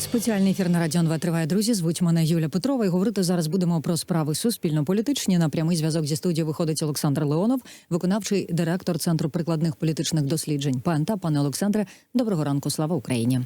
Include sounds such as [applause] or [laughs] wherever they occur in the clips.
Спеціальний ефір на Радіон 2 триває, друзі. Звуть мене Юля Петрова. І говорити зараз будемо про справи суспільно-політичні. На прямий зв'язок зі студією виходить Олександр Леонов, виконавчий директор Центру прикладних політичних досліджень. ПЕНТА. Пане Олександре, доброго ранку. Слава Україні.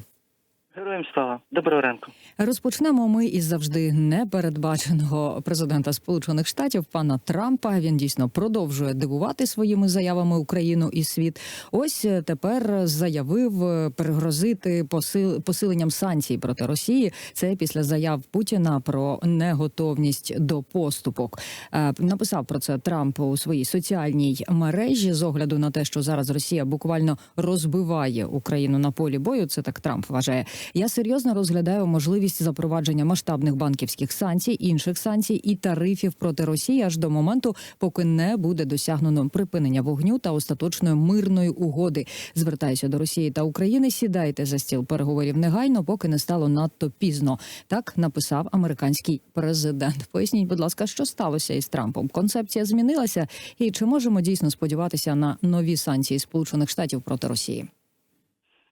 Героям слава. Доброго ранку. Розпочнемо ми із завжди непередбаченого президента Сполучених Штатів пана Трампа. Він дійсно продовжує дивувати своїми заявами Україну і світ. Ось е, тепер заявив е, перегрозити посил... посиленням санкцій проти Росії. Це після заяв Путіна про неготовність до поступок. Е, Написав про це Трамп у своїй соціальній мережі з огляду на те, що зараз Росія буквально розбиває Україну на полі бою. Це так Трамп вважає. Я серйозно розглядаю можливість запровадження масштабних банківських санкцій, інших санкцій і тарифів проти Росії аж до моменту, поки не буде досягнено припинення вогню та остаточної мирної угоди. Звертаюся до Росії та України. Сідайте за стіл переговорів негайно, поки не стало надто пізно. Так написав американський президент. Поясніть, будь ласка, що сталося із Трампом? Концепція змінилася, і чи можемо дійсно сподіватися на нові санкції Сполучених Штатів проти Росії?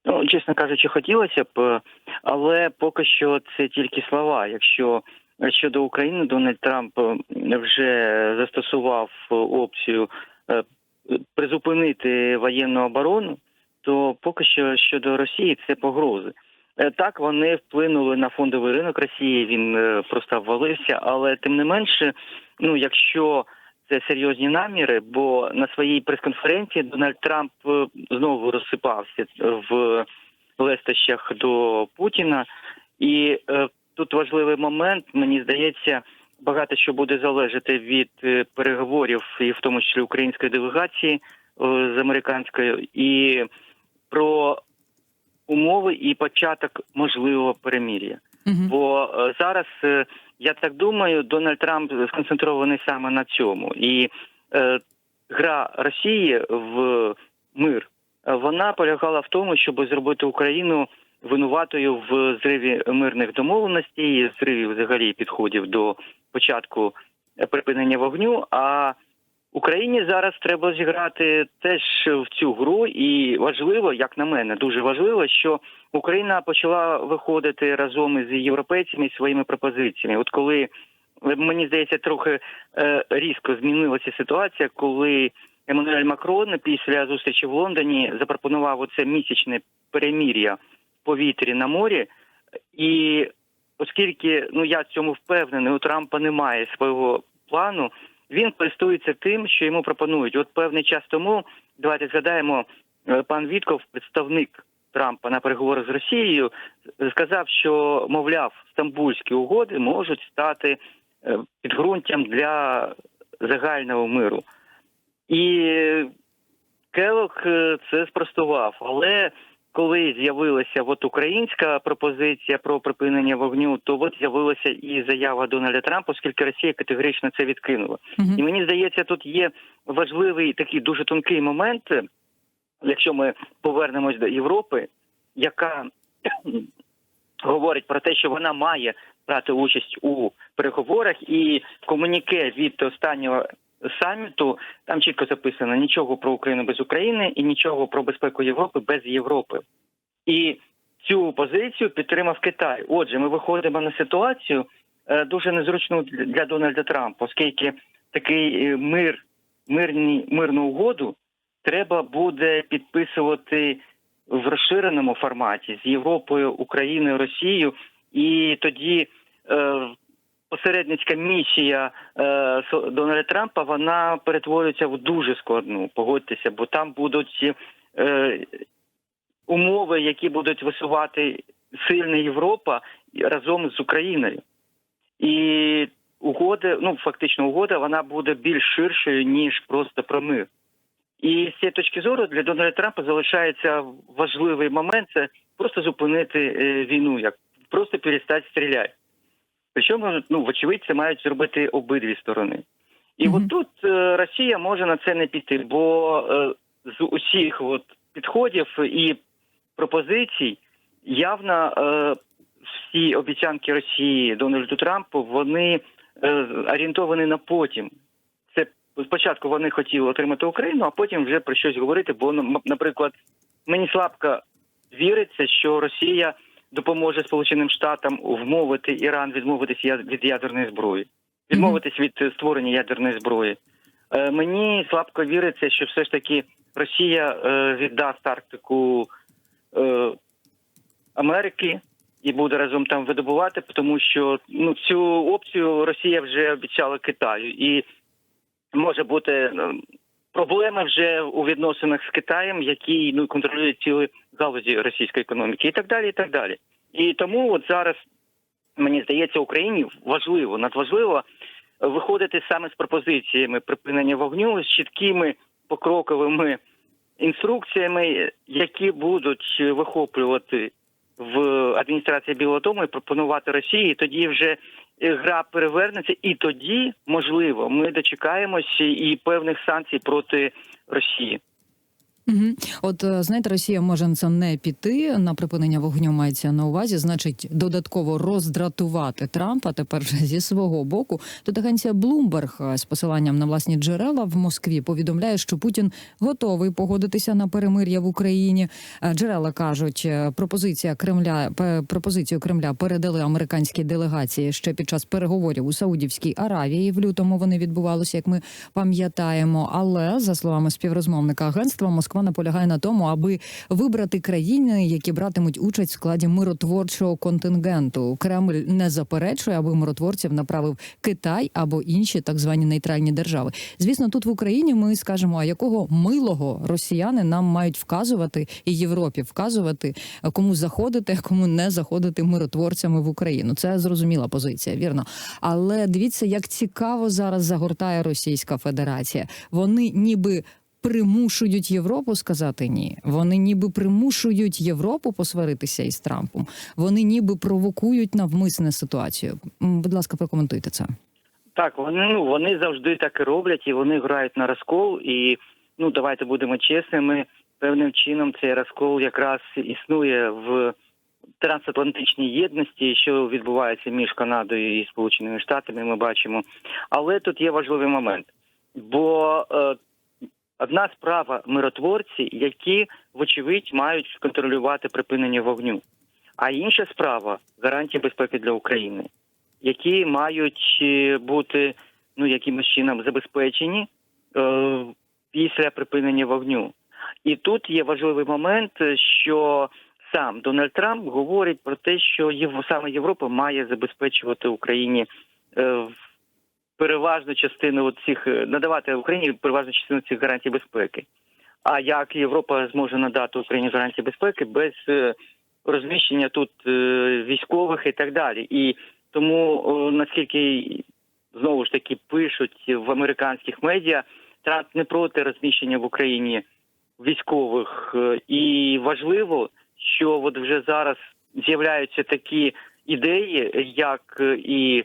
Ну, чесно кажучи, хотілося б, але поки що це тільки слова. Якщо щодо України Дональд Трамп вже застосував опцію е, призупинити воєнну оборону, то поки що щодо Росії це погрози. Е, Так, вони вплинули на фондовий ринок Росії. Він е, просто обвалився, але тим не менше, ну якщо це серйозні наміри, бо на своїй прес-конференції Дональд Трамп е, знову розсипався в лестощах до Путіна, і е, тут важливий момент. Мені здається, багато що буде залежати від е, переговорів, і в тому числі української делегації з американською, і про умови і початок можливого перемір'я. Мгм. Бо е, зараз е, я так думаю, Дональд Трамп сконцентрований саме на цьому, і е, гра Росії в мир вона полягала в тому, щоб зробити Україну винуватою в зриві мирних домовленостей, зриві взагалі підходів до початку припинення вогню. А Україні зараз треба зіграти теж в цю гру, і важливо, як на мене, дуже важливо, що Україна почала виходити разом із європейцями своїми пропозиціями. От коли мені здається, трохи е, різко змінилася ситуація, коли Еммануель Макрон після зустрічі в Лондоні запропонував оце місячне перемір'я в повітрі на морі, і оскільки ну я цьому впевнений, у Трампа немає свого плану. Він користується тим, що йому пропонують. От певний час тому давайте згадаємо, е, пан Вітков, представник Трампа на переговорах з Росією, сказав, що мовляв, стамбульські угоди можуть стати е, підґрунтям для загального миру. І Келок е, це спростував, але коли з'явилася от українська пропозиція про припинення вогню, то от з'явилася і заява Дональда Трампа, оскільки Росія категорично це відкинула. Мгм. І мені здається, тут є важливий такий дуже тонкий момент, якщо ми повернемось до Європи, яка [clears throat] говорить про те, що вона має брати участь у переговорах, і комуніке від останнього саміту там чітко записано нічого про Україну без України і нічого про безпеку Європи без Європи. І цю позицію підтримав Китай. Отже, ми виходимо на ситуацію е, дуже незручну для Дональда Трампа, оскільки такий е, мир, мирні, мирну угоду треба буде підписувати в розширеному форматі з Європою, Україною, Росією, і тоді е, посередницька місія е, Дональда Трампа вона перетворюється в дуже складну. Погодьтеся, бо там будуть е, умови, які будуть висувати сильна Європа разом з Україною. І угода, ну фактично, угода вона буде більш ширшою ніж просто про мир. І з цієї точки зору для Дональда Трампа залишається важливий момент це просто зупинити е, війну, як просто перестати стріляти. Причому, ну, вочевидь, це мають зробити обидві сторони. І Мгм. от тут е, Росія може на це не піти, бо е, з усіх от підходів і пропозицій явно всі обіцянки Росії Дональду Трампу вони орієнтовані на потім. Спочатку вони хотіли отримати Україну, а потім вже про щось говорити. Бо, ну, наприклад, мені слабко віриться, що Росія допоможе Сполученим Штатам вмовити Іран відмовитися від ядерної зброї, відмовитись від е, створення ядерної зброї. Е, Мені слабко віриться, що все ж таки Росія е, віддасть Арктику Америки і буде разом там видобувати, тому що ну цю опцію Росія вже обіцяла Китаю, і може бути е, проблеми вже у відносинах з Китаєм, який ну контролює цілі галузі російської економіки, і так далі. І так далі. І тому от зараз мені здається, Україні важливо, надважливо виходити саме з пропозиціями припинення вогню з чіткими покроковими інструкціями, які будуть вихоплювати в адміністрації Білого Дому і пропонувати Росії. І тоді вже е, гра перевернеться, і тоді, можливо, ми дочекаємося і певних санкцій проти Росії. Угу. От е, знаєте, Росія може на це не піти на припинення вогню. Мається на увазі, значить, додатково роздратувати Трампа. Тепер вже зі свого боку. Тут агенція е, з посиланням на власні джерела в Москві повідомляє, що Путін готовий погодитися на перемир'я в Україні. Е, Джерела кажуть, е, пропозиція Кремля пропозицію Кремля передали американській делегації ще під час переговорів у Саудівській Аравії. В лютому вони відбувалися, як ми пам'ятаємо. Але за словами співрозмовника агентства, Москва наполягає на тому, аби вибрати країни, які братимуть участь в складі миротворчого контингенту. Кремль не заперечує, аби миротворців направив Китай або інші так звані нейтральні держави. Звісно, тут в Україні ми скажемо, а якого милого росіяни нам мають вказувати і Європі вказувати, кому заходити, а кому не заходити миротворцями в Україну. Це зрозуміла позиція, вірно. Але дивіться, як цікаво зараз загортає Російська Федерація. Вони ніби. Примушують Європу сказати ні. Вони ніби примушують Європу посваритися із Трампом. Вони ніби провокують навмисне ситуацію. Будь ласка, прокоментуйте це. Так, вони ну вони завжди так і роблять, і вони грають на розкол. І ну давайте будемо чесними. Певним чином цей розкол якраз існує в трансатлантичній єдності, що відбувається між Канадою і Сполученими Штатами. Ми бачимо. Але тут є важливий момент, бо е, одна справа миротворці, які вочевидь мають контролювати припинення вогню, а інша справа гарантії безпеки для України які мають е, бути ну якимось чином забезпечені е, після припинення вогню. І тут є важливий момент, що сам Дональд Трамп говорить про те, що саме Європа має забезпечувати Україні е, переважну частину цих е, надавати Україні переважну частину цих гарантій безпеки. А як Європа зможе надати Україні гарантії безпеки без е, розміщення тут е, військових і так далі? І тому наскільки знову ж таки пишуть в американських медіа, Трамп не проти розміщення в Україні військових, і важливо, що от вже зараз з'являються такі ідеї, як і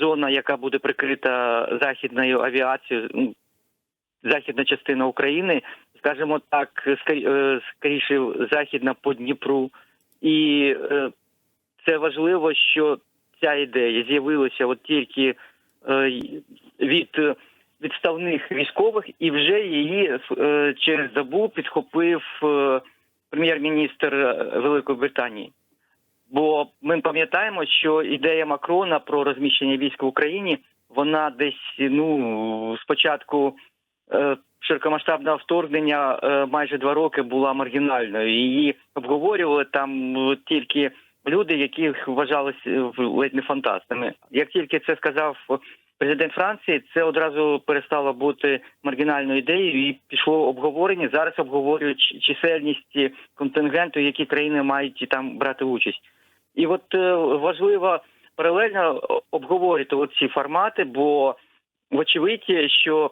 зона, яка буде прикрита західною авіацією, західна частина України, скажімо так, е, скоріше західна по Дніпру, і е, це важливо, що ця ідея з'явилася от тільки е, від е, відставних військових, і вже її е, через добу підхопив е, прем'єр-міністр е, Великої Британії. Бо ми пам'ятаємо, що ідея Макрона про розміщення військ в Україні вона десь ну спочатку е, широкомасштабного вторгнення е, майже два роки була маргінальною. Її обговорювали там е, тільки люди, яких вважалися е, ледь не фантастами. Як тільки це сказав президент Франції, це одразу перестало бути маргінальною ідеєю і пішло обговорення. Зараз обговорюють чисельність контингенту, які країни мають там брати участь. І от е, важливо паралельно обговорити ці формати, бо вочевидь, що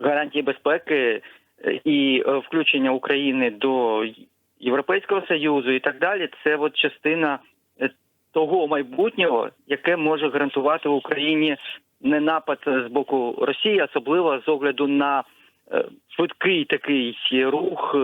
гарантії безпеки е, і е, включення України до Європейського союзу і так далі, це от частина того майбутнього, яке може гарантувати Україні не напад з боку Росії, особливо з огляду на швидкий такий рух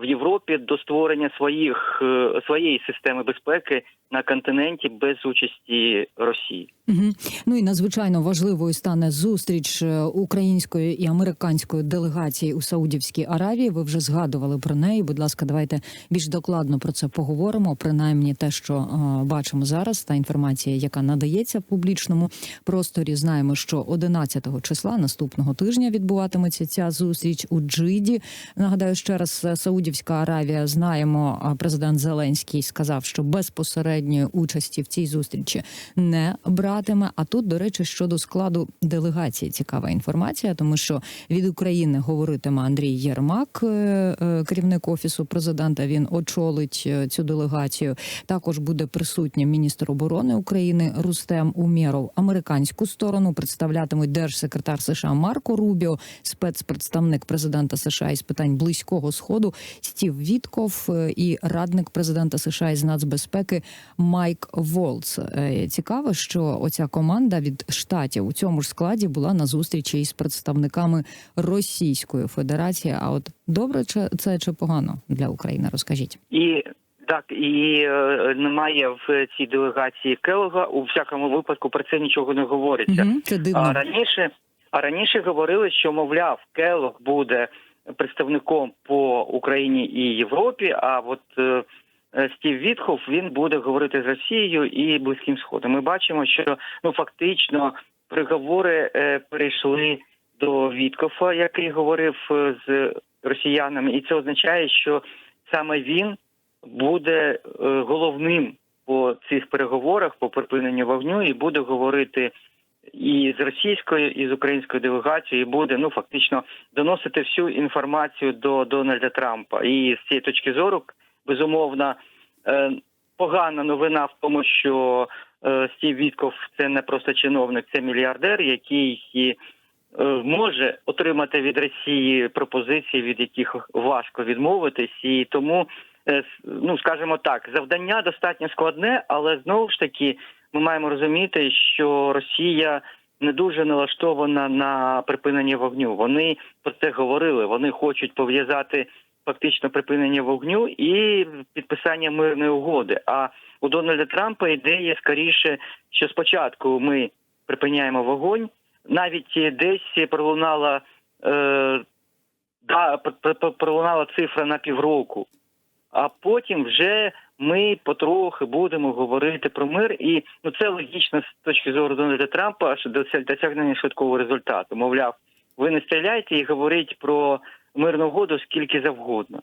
в Європі до створення своїх е, своєї системи безпеки на континенті без участі Росії. Угу. Ну і надзвичайно важливою стане зустріч е, української і американської делегації у Саудівській Аравії. Ви вже згадували про неї. Будь ласка, давайте більш докладно про це поговоримо. Принаймні, те, що е, бачимо зараз, та інформація, яка надається в публічному просторі. Знаємо, що 11 числа наступного тижня відбуватиметься ця зустріч у Джиді. Нагадаю ще раз, е, Саудівська Аравія. Знаємо, президент Зеленський сказав, що безпосередньої участі в цій зустрічі не братиме. А тут, до речі, щодо складу делегації цікава інформація, тому що від України говоритиме Андрій Єрмак, е, е, керівник офісу президента. Він очолить е, цю делегацію. Також буде присутній міністр оборони України Рустем Умєров. Американську сторону представлятимуть держсекретар США Марко Рубіо, спецпредставник президента США із питань близького сходу Стів Вітков і радник президента США із нацбезпеки Майк Волц. Цікаво, що оця команда від штатів у цьому ж складі була на зустрічі із представниками Російської Федерації. А от добре чи це чи погано для України? Розкажіть. І так, і е, немає в цій делегації Келога. У всякому випадку про це нічого не говориться. Угу, це А раніше, а раніше говорили, що мовляв, Келог буде представником по Україні і Європі. А от е, Стів Вітхов він буде говорити з Росією і Близьким Сходом. Ми бачимо, що ну фактично переговори е, перейшли до Віткофа, який говорив е, з росіянами, і це означає, що саме він буде е, головним по цих переговорах по припиненню вогню і буде говорити і з російською, і з українською делегацією, і буде ну фактично доносити всю інформацію до Дональда Трампа. І з цієї точки зору, безумовно, е, погана новина в тому, що е, Стів Вітков це не просто чиновник, це мільярдер, який е, може отримати від Росії пропозиції, від яких важко відмовитись, і тому. Ну, скажімо так, завдання достатньо складне, але знову ж таки ми маємо розуміти, що Росія не дуже налаштована на припинення вогню. Вони про це говорили. Вони хочуть пов'язати фактично припинення вогню і підписання мирної угоди. А у Дональда Трампа ідея скоріше, що спочатку ми припиняємо вогонь, навіть десь пролунала е, да, пр- пр- пролунала цифра на півроку. А потім вже ми потрохи будемо говорити про мир, і ну це логічно з точки зору Дональда Трампа що дося- досягнення швидкого результату. Мовляв, ви не стріляйте і говоріть про мирну угоду скільки завгодно.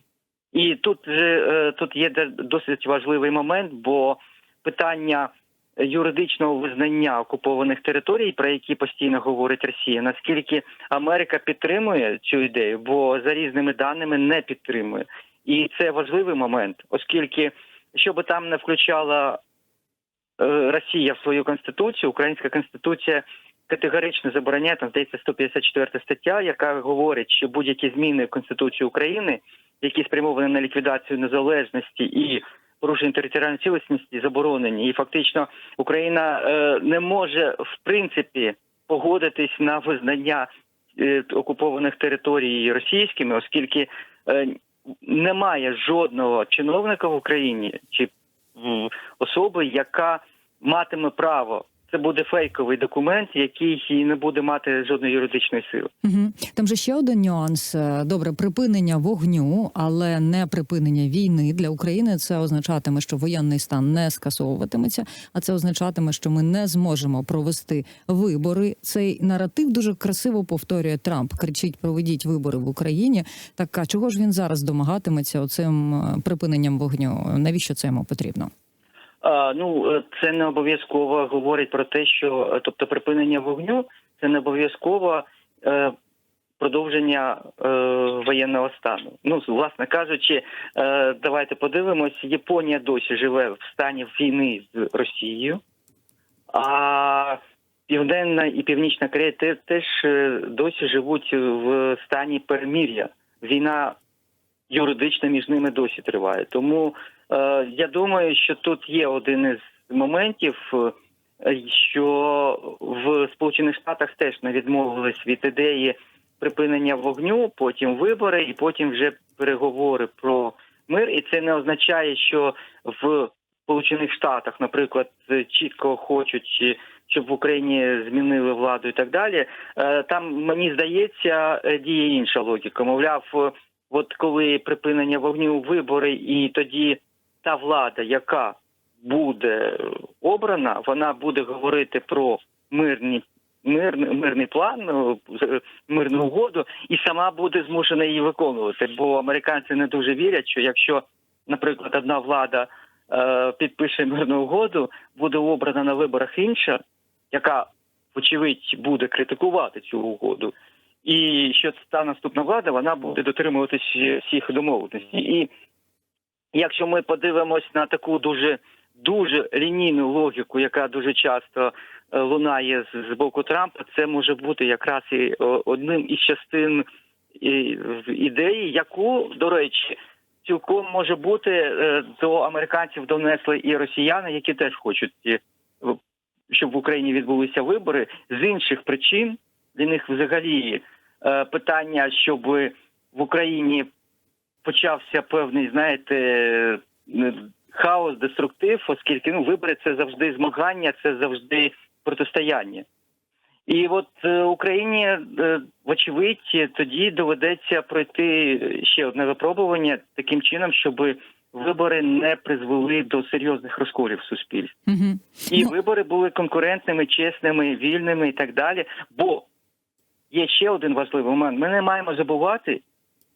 І тут же е, тут є досить важливий момент, бо питання юридичного визнання окупованих територій, про які постійно говорить Росія, наскільки Америка підтримує цю ідею, бо за різними даними не підтримує. І це важливий момент, оскільки що би там не включала е, Росія в свою конституцію, українська конституція категорично забороняє там здається 154 стаття, яка говорить, що будь-які зміни в конституцію України, які спрямовані на ліквідацію незалежності і порушення територіальної цілісності, заборонені. І фактично Україна е, не може в принципі погодитись на визнання е, окупованих територій російськими, оскільки е, немає жодного чиновника в Україні чи особи, яка матиме право. Це буде фейковий документ, який не буде мати жодної юридичної сили. Угу. Там же ще один нюанс. Е, Добре, припинення вогню, але не припинення війни для України. Це означатиме, що воєнний стан не скасовуватиметься, а це означатиме, що ми не зможемо провести вибори. Цей наратив дуже красиво повторює Трамп. Кричить: проведіть вибори в Україні. Так а чого ж він зараз домагатиметься оцим е, припиненням вогню? Навіщо це йому потрібно? Ну е, це не обов'язково говорить про те, що е, тобто припинення вогню це не обов'язково е, продовження воєнного стану. Ну, власне кажучи, давайте подивимось. Японія досі живе в стані війни з Росією, а Південна і Північна Корея теж досі живуть в стані перемір'я. Війна юридична між ними досі триває. Тому е, я думаю, що тут є один із моментів, е, що в Сполучених Штатах теж не відмовились від ідеї припинення вогню, потім вибори, і потім вже переговори про мир. І це не означає, що в Сполучених Штатах, наприклад, чітко хочуть, щоб в Україні змінили владу і так далі. Е, Там мені здається, е, діє інша логіка. Мовляв, от коли припинення вогню вибори, і тоді та влада, яка буде обрана, вона буде говорити про мирні. Мирний, мирний план, е, мирну угоду, і сама буде змушена її виконувати. Бо американці не дуже вірять, що якщо, наприклад, одна влада е, підпише мирну угоду, буде обрана на виборах інша, яка, вочевидь, буде критикувати цю угоду, і що та наступна влада вона буде дотримуватись всіх домовленостей. І якщо ми подивимось на таку дуже дуже лінійну логіку, яка дуже часто е, лунає з, боку Трампа, це може бути якраз і одним із частин ідеї, яку, до речі, цілком може бути е, до американців донесли і росіяни, які теж хочуть, е, щоб в Україні відбулися вибори з інших причин. Для них взагалі питання, щоб в Україні почався певний, знаєте, е, хаос, деструктив, оскільки ну вибори це завжди змагання, це завжди протистояння. І от е, Україні, е, вочевидь, тоді доведеться пройти ще одне випробування таким чином, щоб вибори не призвели до серйозних розколів в суспільстві. Угу. І Ну- вибори були конкурентними, чесними, вільними і так далі. Бо є ще один важливий момент. Ми не маємо забувати,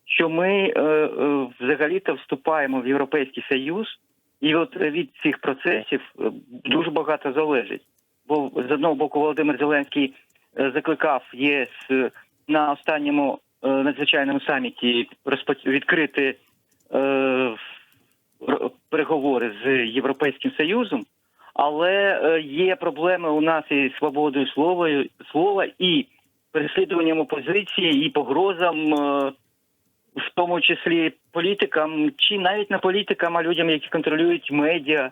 що ми е, е, взагалі-то вступаємо в Європейський Союз, і от від цих процесів е, дуже багато залежить. Бо з одного боку Володимир Зеленський е, закликав ЄС е, на останньому е, надзвичайному саміті відкрити е, переговори з Європейським Союзом. Але є проблеми у нас із свободою слова, слова і переслідуванням опозиції, і погрозам, е, в тому числі політикам, чи навіть не політикам, а людям, які контролюють медіа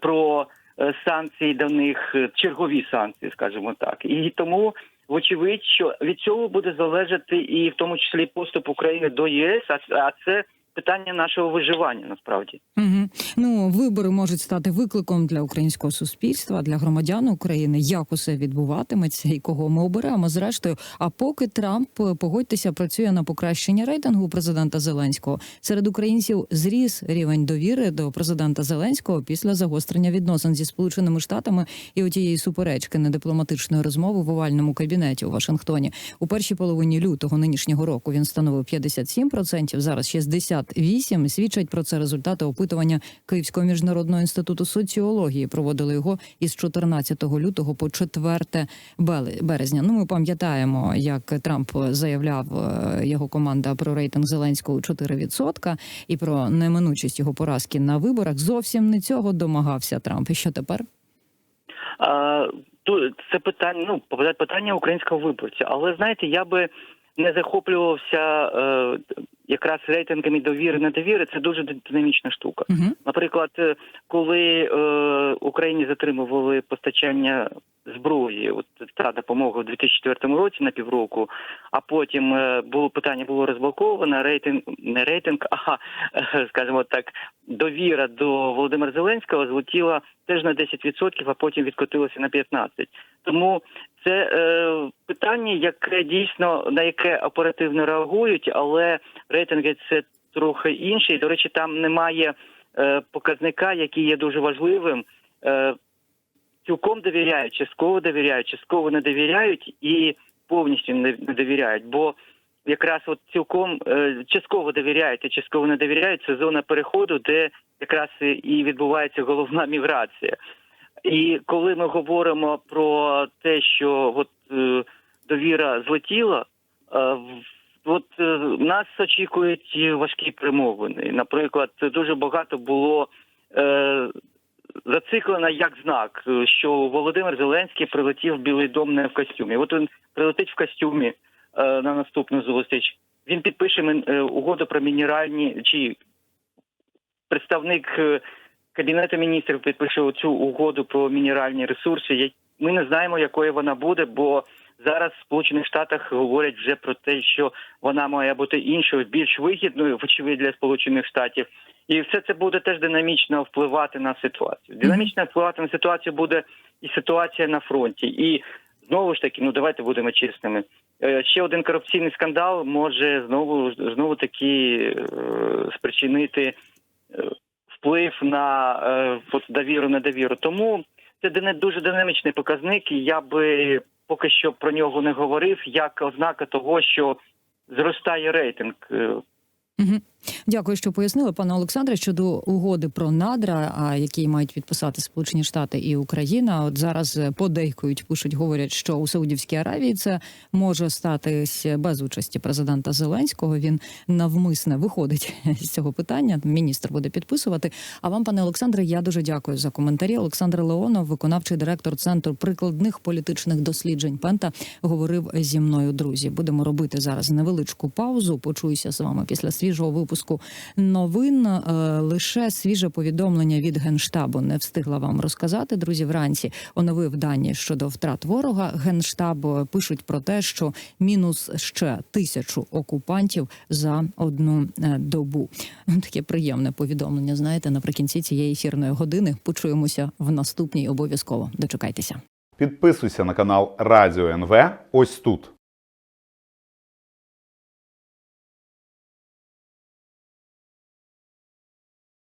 про е, санкції до них, е, чергові санкції, скажімо так. І тому, вочевидь, що від цього буде залежати і в тому числі поступ України до ЄС, а, а це питання нашого виживання насправді. Угу. Ну, вибори можуть стати викликом для українського суспільства, для громадян України, як усе відбуватиметься і кого ми оберемо. Зрештою, а поки Трамп погодьтеся працює на покращення рейтингу президента Зеленського серед українців зріс рівень довіри до президента Зеленського після загострення відносин зі сполученими штатами і отієї суперечки недипломатичної розмови в овальному кабінеті у Вашингтоні. У першій половині лютого нинішнього року він становив 57%, зараз 68%. Свідчать про це результати опитування Київського міжнародного інституту соціології. Проводили його із 14 лютого по 4 березня. Ну, ми пам'ятаємо, як Трамп заявляв е, його команда про рейтинг Зеленського у 4% і про неминучість його поразки на виборах. Зовсім не цього домагався Трамп. І що тепер? А, це питання, ну питання українського виборця. Але знаєте, я би не захоплювався е, якраз рейтингами довіри недовіри. Це дуже динамічна штука. Угу. Наприклад, е, коли е, Україні затримували постачання зброї, от та допомога у 2004 році на півроку, а потім е, було питання було розблоковано. Рейтинг не рейтинг, а е, скажімо так, довіра до Володимира Зеленського злетіла теж на 10%, а потім відкотилася на 15%. Тому це е, питання, яке дійсно на яке оперативно реагують, але рейтинги це трохи інше. До речі, там немає е, показника, який є дуже важливим. Е, цілком довіряють, частково довіряють, частково не довіряють і повністю не, довіряють. Бо якраз от цілком е, частково довіряють і частково не довіряють. Це зона переходу, де якраз і відбувається головна міграція. І коли ми говоримо про те, що от е, довіра злетіла, е, от е, нас очікують важкі примовини. Наприклад, дуже багато було зациклено як знак, що Володимир Зеленський прилетів в Білий дом не в костюмі. От він прилетить в костюмі на наступну зустріч. Він підпише угоду про мінеральні чи представник кабінету міністрів підпише цю угоду про мінеральні ресурси. Ми не знаємо, якою вона буде, бо Зараз в Сполучених Штатах говорять вже про те, що вона має бути іншою, більш вигідною, вочевидь для Сполучених Штатів. І все це буде теж динамічно впливати на ситуацію. Динамічно впливати на ситуацію буде і ситуація на фронті. І знову ж таки, ну давайте будемо чесними. Е, Ще один корупційний скандал може знову знову таки е, спричинити е, вплив на е, от довіру недовіру. Тому це дуже динамічний показник, і я би поки що про нього не говорив, як ознака того, що зростає рейтинг. Мгм. Дякую, що пояснили, пане Олександре, щодо угоди про надра, які мають підписати Сполучені Штати і Україна. От зараз е, подейкують, пишуть, говорять, що у Саудівській Аравії це може статись без участі президента Зеленського. Він навмисне виходить [laughs] з цього питання. Міністр буде підписувати. А вам, пане Олександре, я дуже дякую за коментарі. Олександр Леонов, виконавчий директор центру прикладних політичних досліджень Пента, говорив зі мною. Друзі, будемо робити зараз невеличку паузу. Почуюся з вами після свіжого випуску новин. Е, Лише свіже повідомлення від генштабу не встигла вам розказати. Друзі, вранці оновив дані щодо втрат ворога. Генштаб е, пишуть про те, що мінус ще тисячу окупантів за одну е, добу. [laughs] Таке приємне повідомлення. Знаєте, наприкінці цієї ефірної години почуємося в наступній. Обов'язково дочекайтеся. Підписуйся на канал Радіо НВ ось тут.